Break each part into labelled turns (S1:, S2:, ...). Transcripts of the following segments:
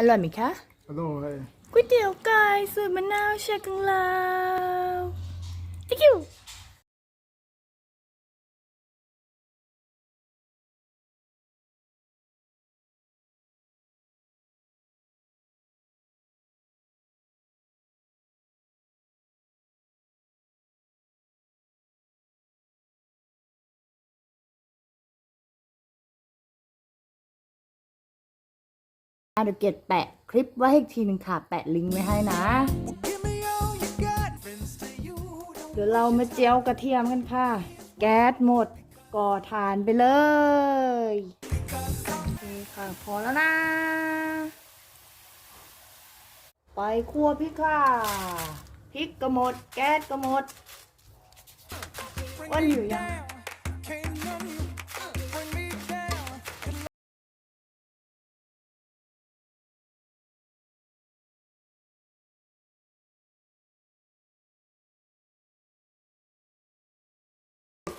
S1: อร่อยไหมคะ
S2: อร่อย
S1: ก๋วยเตี๋ยวไก่สูตรมะนาวเชฟกังลา เดี๋ยวเกดแปะคลิปไว้ให้อีกทีหนึ่งค่ะ แปะลิงก์ไว้ให้นะ เดี๋ยวเรามาเจียวกระเทียมกันค่ะ แก๊สหมดก่อทานไปเลยโอเคค่ะพอแล้วนะ ไปคั่วพริกค่ะ พริกก็หมด แก๊สก็หมด
S3: Bring
S1: What
S3: me
S1: are you, young?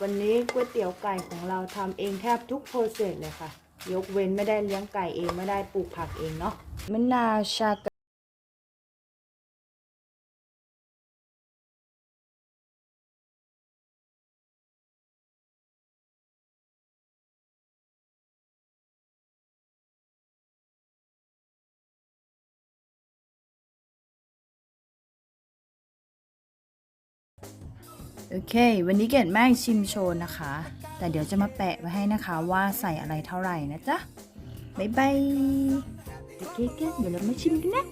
S1: วันนี้ก๋วยเตี๋ยวไก่ของเราทำเองแทบทุกโปรเซสเลยค่ะ ยกเว้นไม่ได้เลี้ยงไก่เองไม่ได้ปลูกผักเองเนาะมะนาวชาก โอเค วันนี้เกดแม่ชิมโชว์นะคะ แต่เดี๋ยวจะมาแปะไว้ให้นะคะว่าใส่อะไรเท่าไหร่นะจ๊ะ บ๊ายบาย โอเคๆเดี๋ยวเรามาชิมกันนะ